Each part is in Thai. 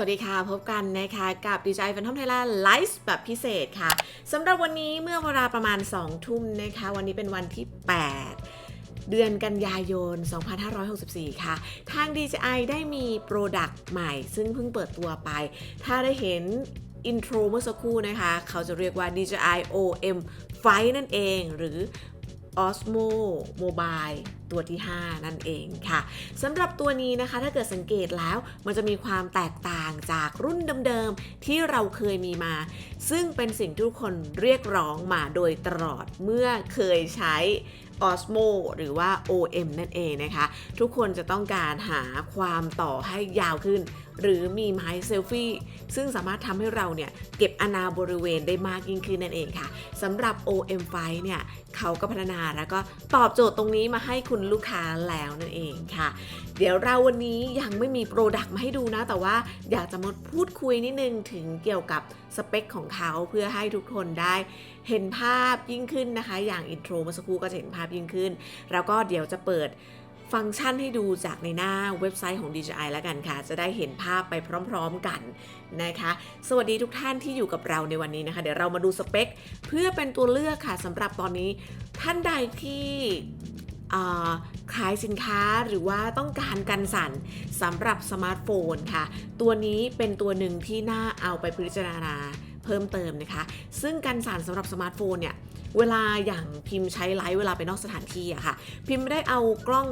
วัสดีค่ะ พบกันนะคะกับดีใจแฟนทอมไทยแลนด์ไลฟ์แบบพิเศษค่ะสำหรับวันนี้เมื่อเวลาประมาณ 2 ทุ่มนะคะ วันนี้เป็นวันที่ 8 เดือนกันยายน 2564 ค่ะ ทาง DJI ได้มีโปรดักต์ใหม่ ซึ่งเพิ่งเปิดตัวไป ถ้าได้เห็นอินโทรเมื่อสักครู่นะคะ เขาจะเรียกว่า DJI OM 5นั่นเอง หรือ Osmo Mobile ตัวที่ 5 นั่นเองค่ะสำหรับตัวนี้นะคะถ้าเกิดสังเกตแล้วมันจะมีความแตกต่างจากรุ่นเดิมๆ ที่เราเคยมีมา ซึ่งเป็นสิ่งที่ทุกคนเรียกร้องมาโดยตลอดเมื่อเคยใช้ Osmo หรือว่า OM นั่นเองนะคะ ทุกคนจะต้องการหาความต่อให้ยาวขึ้น หรือมีไม้เซลฟี่ซึ่งสามารถทำให้เราเนี่ยเก็บอนาบริเวณได้มากยิ่งขึ้นนั่นเองค่ะสำหรับ OM5 เนี่ยเขาก็พัฒนาแล้วก็ตอบโจทย์ตรงนี้มาให้คุณลูกค้าแล้วนั่นเองค่ะ เดี๋ยวเราวันนี้ยังไม่มีโปรดักต์มาให้ดูนะ แต่ว่าอยากจะมาพูดคุยนิดนึงถึงเกี่ยวกับสเปคของเขาเพื่อให้ทุกคนได้เห็นภาพยิ่งขึ้นนะคะ อย่างอินโทรเมื่อสักครู่ก็จะเห็นภาพยิ่งขึ้น แล้วก็เดี๋ยวจะเปิด ฟังก์ชันให้ดูจากในหน้าเว็บไซต์ของ DJI แล้วกันค่ะ จะได้เห็นภาพไปพร้อมๆกันนะคะ สวัสดีทุกท่านที่อยู่กับเราในวันนี้นะคะ เดี๋ยวเรามาดูสเปค เพื่อเป็นตัวเลือกค่ะสำหรับตอนนี้ท่านใดที่ขายสินค้าหรือว่าต้องการกันสั่นสำหรับสมาร์ทโฟนค่ะ ตัวนี้เป็นตัวหนึ่งที่น่าเอาไปพิจารณา เพิ่มเติมนะคะ ซึ่งกันสั่นสำหรับสมาร์ทโฟนเนี่ยเวลาอย่างพิมพ์ใช้ไลฟ์เวลาไปนอกสถานที่อะค่ะ พิมพ์ไม่ได้เอากล้อง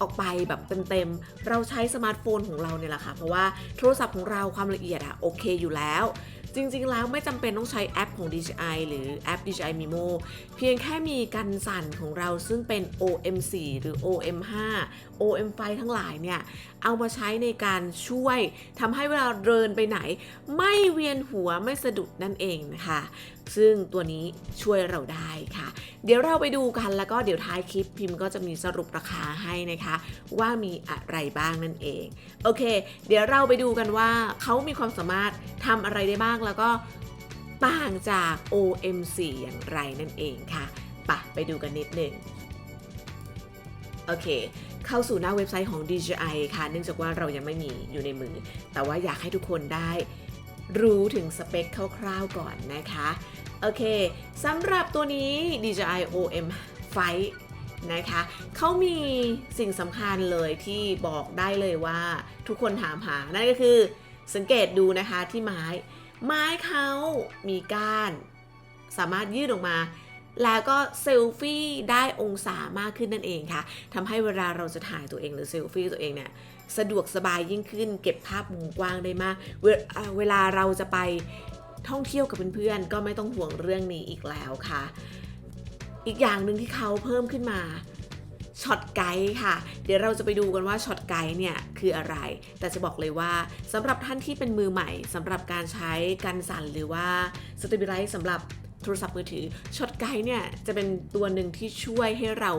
ออกไปแบบเต็มๆ เราใช้สมาร์ทโฟนของเราเนี่ยแหละค่ะ เพราะว่าโทรศัพท์ของเราความละเอียดอะโอเคอยู่แล้ว จริงๆ แล้วไม่จำเป็นต้องใช้แอปของ DJI หรือแอป DJI Mimo เพียงแค่มีกันสั่นของเราซึ่งเป็น OM4 หรือ OM5 OM5 ทั้งหลายเนี่ย เอามาใช้ในการช่วยทำให้เวลาเดินไปไหน ไม่เวียนหัวไม่สะดุดนั่นเองนะคะ ซึ่งตัวนี้ช่วยเราได้ค่ะ เดี๋ยวเราไปดูกันแล้วก็เดี๋ยวท้ายคลิปพิมพ์ก็จะมีสรุปราคาให้นะคะ ว่ามีอะไรบ้างนั่นเอง โอเค เดี๋ยวเราไปดูกันว่าเขามีความสามารถทำอะไรได้บ้างแล้วก็ต่างจาก OM4 อย่างไรนั่นเองค่ะไปะไปดูกันนิดหนึ่งโอเค เข้าสู่หน้าเว็บไซต์ของ DJI ค่ะ เนื่องจากว่าเรายังไม่มีอยู่ในมือ แต่ว่าอยากให้ทุกคนได้รู้ถึงสเปคคร่าวๆก่อนนะคะ โอเคสำหรับตัวนี้ DJI OM Fight นะคะเขามีสิ่งสำคัญเลยที่บอกได้เลยว่าทุกคนถามหา นั่นก็คือสังเกตดูนะคะที่ไม้ ไม้เขามีก้าน สามารถยืดออกมา แล้วก็เซลฟี่ได้องศามากขึ้นนั่นเองค่ะทำให้เวลาเราจะถ่ายตัวเองหรือเซลฟี่ตัวเองเนี่ยสะดวกสบายยิ่งขึ้น เก็บภาพมุมกว้างได้มาก เวเวลาเราจะไป ท่องเที่ยวกับเพื่อนๆก็ไม่ต้องห่วงเรื่องนี้อีกแล้วค่ะ อีกอย่างหนึ่งที่เขาเพิ่มขึ้นมาช็อตไกด์ค่ะ เดี๋ยวเราจะไปดูกันว่าช็อตไกด์เนี่ยคืออะไร แต่จะบอกเลยว่าสำหรับท่านที่เป็นมือใหม่สำหรับการใช้กันสั่นหรือว่าสเต b ิไลซ์สำหรับโทรศัพท์มือถือช็อตไกด์เนี่ยจะเป็นตัวหนึ่งที่ช่วยให้เรา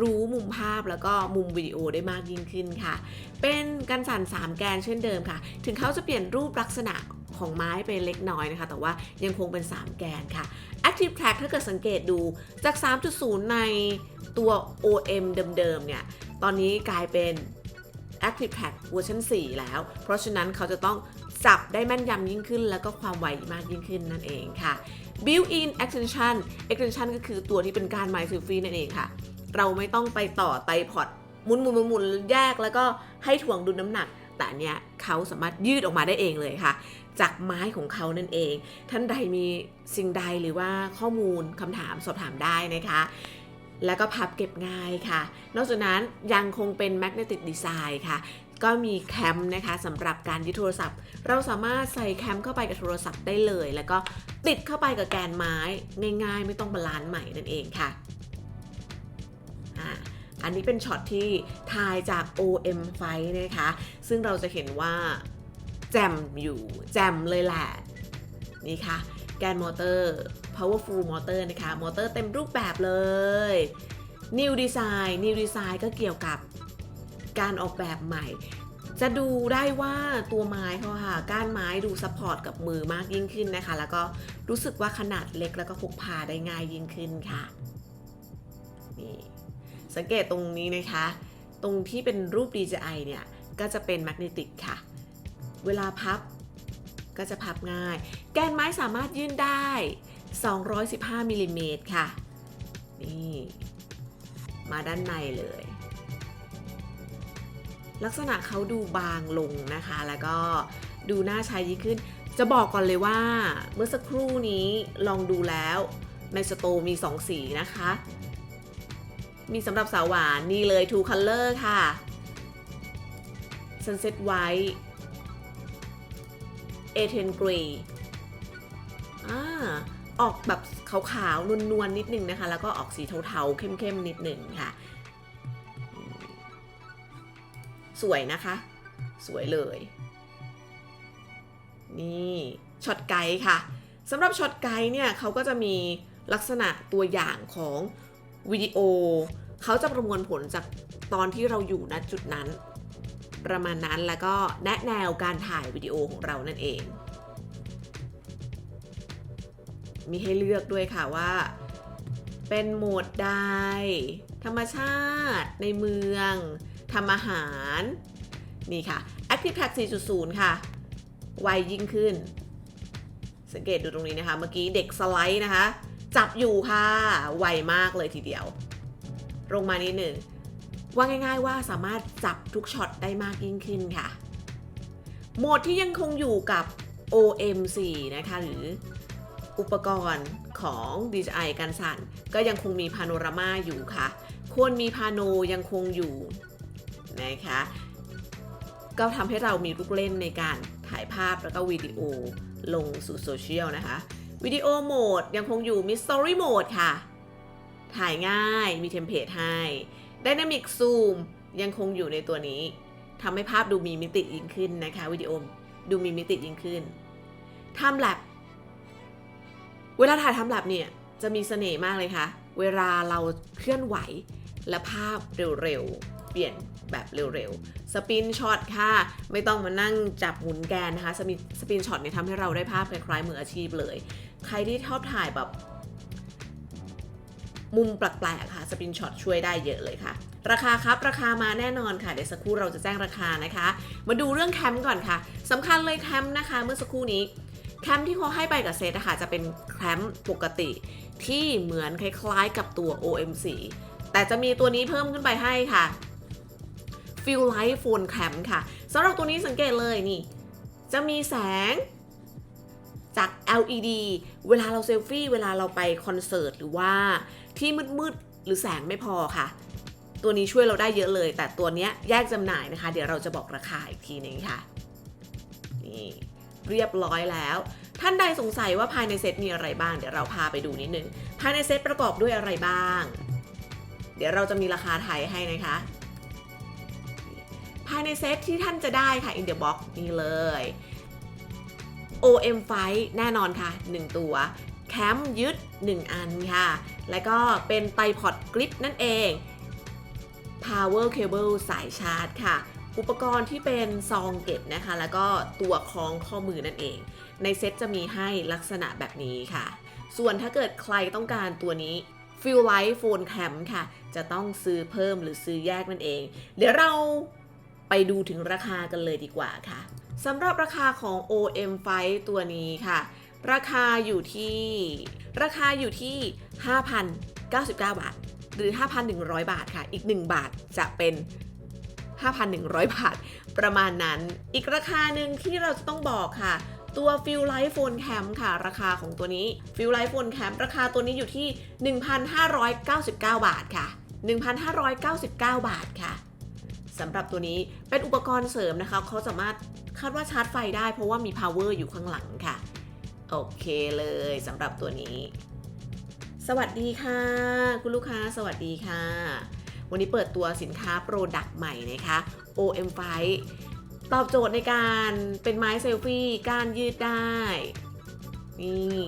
รู้มุมภาพแล้วก็มุมวิดีโอได้มากยิ่งขึ้นค่ะ เป็นกันสั่น 3 แกนเช่นเดิมค่ะ ถึงเขาจะเปลี่ยนรูปลักษณะ ของไม้ไปเล็กน้อยนะคะ แต่ว่ายังคงเป็น 3 แกนค่ะ Active Track ถ้าเกิดสังเกตดูจาก 3.0 ในตัว OM เดิมๆเนี่ย ตอนนี้กลายเป็น Active Track เวอร์ชัน4 แล้ว เพราะฉะนั้นเขาจะต้องสับได้แม่นยำยิ่งขึ้น แล้วก็ความไวมากยิ่งขึ้นนั่นเองค่ะ Built-in Extension Extension ก็คือตัวที่เป็นการไมซ์ซูฟีนั่นเองค่ะ เราไม่ต้องไปต่อไตพอดหมุนหมุนหมุนหมุนแยกแล้วก็ให้ถ่วงดุลน้ำหนัก แต่เนี้ยเขาสามารถยืดออกมาได้เองเลยค่ะ จากไม้ของเขานั่นเอง ท่านใดมีสิ่งใดหรือว่าข้อมูลคำถามสอบถามได้นะคะ แล้วก็พับเก็บง่ายค่ะ นอกจากนั้นยังคงเป็น magnetic design ค่ะก็มีแคมนะคะสำหรับการยึดโทรศัพท์ เราสามารถใส่แคมเข้าไปกับโทรศัพท์ได้เลย แล้วก็ติดเข้าไปกับแกนไม้ง่าย ๆ ไม่ต้องบาลานซ์ใหม่นั่นเองค่ะ อันนี้เป็นช็อตที่ถ่ายจาก OM ไฟนะคะ ซึ่งเราจะเห็นว่าแจมอยู่แจมเลยแหละ นี่ค่ะ แกนมอเตอร์ powerful มอเตอร์นะคะ มอเตอร์เต็มรูปแบบเลย New Design New Design ก็เกี่ยวกับการออกแบบใหม่ จะดูได้ว่าตัวไม้เขาค่ะ ก้านไม้ดูซัพพอร์ตกับมือมากยิ่งขึ้นนะคะ แล้วก็รู้สึกว่าขนาดเล็กแล้วก็พกพาได้ง่ายยิ่งขึ้นค่ะ นี่ สังเกตตรงนี้นะคะ ตรงที่เป็นรูป DJI เนี่ย ก็จะเป็นแมกเนติกค่ะ เวลาพับก็จะพับง่าย แกนไม้สามารถยื่นได้ 215มิลลิเมตรค่ะ นี่ มาด้านในเลย ลักษณะเขาดูบางลงนะคะ แล้วก็ดูน่าใช้ยิ่งขึ้น จะบอกก่อนเลยว่า เมื่อสักครู่นี้ลองดูแล้วในสโตมี 2 สีนะคะ มีสำหรับสาวหวานนี่เลย Two Color ค่ะ Sunset White A10 Grey อ่าออกแบบขาวๆ นวลๆนิดนึงนะคะ แล้วก็ออกสีเทาๆ เข้มๆ นิดหนึ่งค่ะ สวยนะคะ สวยเลย นี่ช็อตไกด์ค่ะสำหรับช็อตไกด์เนี่ยเขาก็จะมีลักษณะตัวอย่างของ วิดีโอ เขาจะประมวลผลจากตอนที่เราอยู่ณจุดนั้น ประมาณนั้นแล้วก็แนะแนวการถ่ายวิดีโอของเรานั่นเอง มีให้เลือกด้วยค่ะว่า เป็นโหมดใดธรรมชาติในเมืองทำอาหาร นี่ค่ะ Active Track 4.0 ค่ะ ไวยิ่งขึ้น สังเกตดูตรงนี้นะคะ เมื่อกี้เด็กสไลด์นะคะ จับอยู่ค่ะ ไวมากเลยทีเดียว ลงมานิดหนึ่งว่าง่าย ๆ ว่าสามารถจับทุกช็อตได้มากยิ่งขึ้นค่ะ โหมดที่ยังคงอยู่กับ OM4 นะคะ หรืออุปกรณ์ของ DJI กันสั่น ก็ยังคงมีพาโนรามาอยู่ค่ะ ควรมีพาโนยังคงอยู่นะคะ ก็ทำให้เรามีลูกเล่นในการถ่ายภาพแล้วก็วิดีโอลงสู่โซเชียลนะคะ วิดีโอโหมดยังคงอยู่มี Story Mode ค่ะ ถ่ายง่ายมีเทมเพลตให้ Dynamic Zoom ยังคงอยู่ในตัวนี้ทำให้ภาพดูมีมิติยิ่งขึ้นนะคะวิดีโอดูมีมิติยิ่งขึ้น Time Lapse เวลาถ่าย Time Lapse เนี่ยจะมีเสน่ห์มากเลยค่ะ เวลาเราเคลื่อนไหวและภาพเร็วๆ เปลี่ยนแบบเร็วๆ สปินช็อตค่ะ ไม่ต้องมานั่งจับหมุนแกนนะคะ สปินสปินช็อตเนี่ยทำให้เราได้ภาพคล้ายๆมืออาชีพเลย ใครที่ชอบถ่ายแบบ มุมแปลกๆค่ะสปินช็อตช่วยได้เยอะเลยค่ะ ราคาครับราคามาแน่นอนค่ะ เดี๋ยวสักครู่เราจะแจ้งราคานะคะ มาดูเรื่องแคมป์ก่อนค่ะสำคัญเลยแคมป์นะคะ เมื่อสักครู่นี้แคมป์ที่เขาให้ไปกับเซตอะคะจะเป็นแคมป์ปกติที่เหมือนคล้ายๆกับตัว OM4 แต่จะมีตัวนี้เพิ่มขึ้นไปให้ค่ะ f i l Light Phone Cam ค่ะสำหรับตัวนี้สังเกตเลยนี่ จะมีแสง จาก LED เวลาเราเซลฟี่เวลาเราไปคอนเสิร์ตหรือว่าที่มืดๆหรือแสงไม่พอค่ะ ตัวนี้ช่วยเราได้เยอะเลย แต่ตัวนี้แยกจำหน่ายนะคะ เดี๋ยวเราจะบอกราคาอีกทีนึงค่ะ นี่เรียบร้อยแล้ว ท่านใดสงสัยว่าภายในเซตมีอะไรบ้าง เดี๋ยวเราพาไปดูนิดนึง ภายในเซตประกอบด้วยอะไรบ้าง เดี๋ยวเราจะมีราคาไทยให้นะคะ ภายในเซตที่ท่านจะได้ค่ะ in the box นี่เลย OM ไฟแน่นอนค่ะ 1 ตัวแคมยึด 1 อันค่ะ แล้วก็เป็นไตพอดกริปนั่นเอง power cable สายชาร์จค่ะ อุปกรณ์ที่เป็นซองเก็บนะคะ แล้วก็ตัวคล้องข้อมือนั่นเอง ในเซ็ตจะมีให้ลักษณะแบบนี้ค่ะ ส่วนถ้าเกิดใครต้องการตัวนี้ f i l Light Phone Cam ค่ะ จะต้องซื้อเพิ่มหรือซื้อแยกนั่นเอง เดี๋ยวเราไปดูถึงราคากันเลยดีกว่าค่ะ สำหรับราคาของ OM5 ตัวนี้ค่ะ ราคาอยู่ที่ราคาอยู่ที่ 5,099 บาท หรือ 5,100 บาทค่ะ อีก 1 บาทจะเป็น 5,100 บาท ประมาณนั้น อีกราคาหนึ่งที่เราจะต้องบอกค่ะตัว f i l Light Phone Cam ค่ะ ราคาของตัวนี้ f i l Light Phone Cam ราคาตัวนี้อยู่ที่ 1,599 บาทค่ะ 1,599 บาทค่ะสำหรับตัวนี้เป็นอุปกรณ์เสริมนะคะ เขาสามารถาดว่าชาร์จไฟได้เพราะว่ามี power อยู่ข้างหลังค่ะ โอเคเลยสำหรับตัวนี้ สวัสดีค่ะ คุณลูกค้าสวัสดีค่ะ วันนี้เปิดตัวสินค้าโปรดักต์ใหม่นะคะ OM5 ตอบโจทย์ในการเป็นไม้เซลฟี่การยืดได้ นี่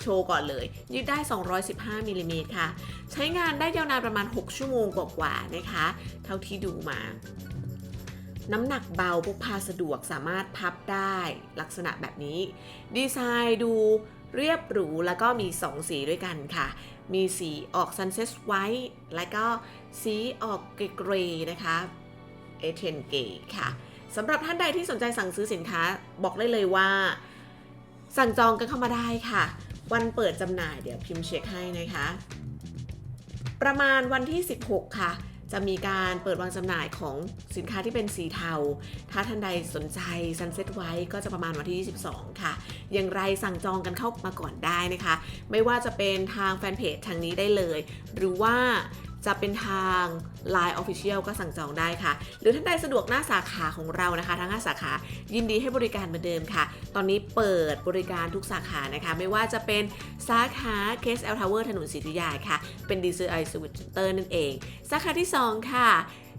โชว์ก่อนเลย ยืดได้ 215มิลลิเมตรค่ะ ใช้งานได้ยาวนานประมาณ 6 ชั่วโมงกว่าๆนะคะ เท่าที่ดูมา น้ำหนักเบาพกพาสะดวกสามารถพับได้ลักษณะแบบนี้ ดีไซน์ดูเรียบหรูแล้วก็มี 2 สีด้วยกันค่ะ มีสีออก Sunset White และก็สีออกเกรย์นะคะเอเทนเกค่ะสำหรับท่านใดที่สนใจสั่งซื้อสินค้าบอกได้เลยว่า สั่งจองกันเข้ามาได้ค่ะ วันเปิดจำหน่ายเดี๋ยวพิมพ์เช็คให้นะคะ ประมาณวันที่ 16 ค่ะ จะมีการเปิดวางจำหน่ายของสินค้าที่เป็นสีเทา ถ้าท่านใดสนใจ Sunset ไว้ก็จะประมาณวันที่ 22 ค่ะ อย่างไรสั่งจองกันเข้ามาก่อนได้นะคะ ไม่ว่าจะเป็นทางแฟนเพจทางนี้ได้เลย หรือว่า จะเป็นทาง Line Official ก็สั่งจองได้ค่ะ หรือท่านใดสะดวกหน้าสาขาของเรานะคะ ทั้ง 5 สาขายินดีให้บริการเหมือนเดิมค่ะ ตอนนี้เปิดบริการทุกสาขานะคะ ไม่ว่าจะเป็นสาขา KSL Tower ถนนศรีธยาค่ะ เป็น DCI Switch c e n t e r นั่นเอง สาขาที่ 2 ค่ะ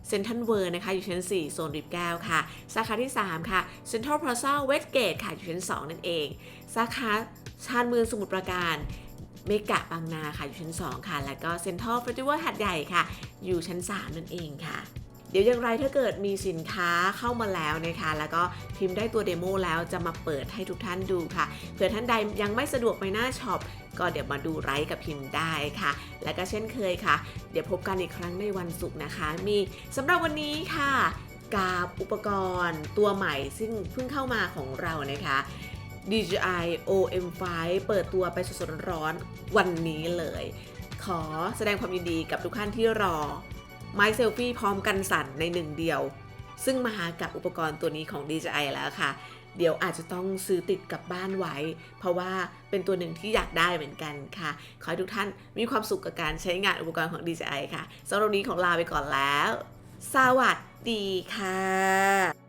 เซนทรัลเวิร์นะคะอยู่ชั้น 4 โซนริบแก้วค่ะ สาขาที่ 3 ค่ะเซ็นทรัลพลาซ่าเวสเกตค่ะอยู่ชั้น 2 นั่นเอง สาขาชานเมืองสมุทรปราการ เมกะบางนาค่ะอยู่ชั้น 2 ค่ะ แล้วก็เซ็นทรัลเฟสติวัลหัดใหญ่ค่ะ อยู่ชั้น 3 นั่นเองค่ะ เดี๋ยวอย่างไรถ้าเกิดมีสินค้าเข้ามาแล้วนะคะ แล้วก็พิมพ์ได้ตัวเดโมแล้วจะมาเปิดให้ทุกท่านดูค่ะ เผื่อท่านใดยังไม่สะดวกไปหน้าช็อปก็เดี๋ยวมาดูไลฟ์กับพิมพ์ได้ค่ะ และก็เช่นเคยค่ะ เดี๋ยวพบกันอีกครั้งในวันศุกร์นะคะ มีสำหรับวันนี้ค่ะกับอุปกรณ์ตัวใหม่ซึ่งเพิ่งเข้ามาของเรานะคะ DJI OM5 เปิดตัวไปสดๆร้อนวันนี้เลย ขอแสดงความยินดีกับทุกท่านที่รอ ไม้เซลฟี่พร้อมกันสั่นในหนึ่งเดียว ซึ่งมากับอุปกรณ์ตัวนี้ของ DJI แล้วค่ะ เดี๋ยวอาจจะต้องซื้อติดกับบ้านไว้ เพราะว่าเป็นตัวหนึ่งที่อยากได้เหมือนกันค่ะ ขอให้ทุกท่านมีความสุขกับการใช้งานอุปกรณ์ของ DJI ค่ะสำหรับนนี้ของลาไปก่อนแล้ว สวัสดีค่ะ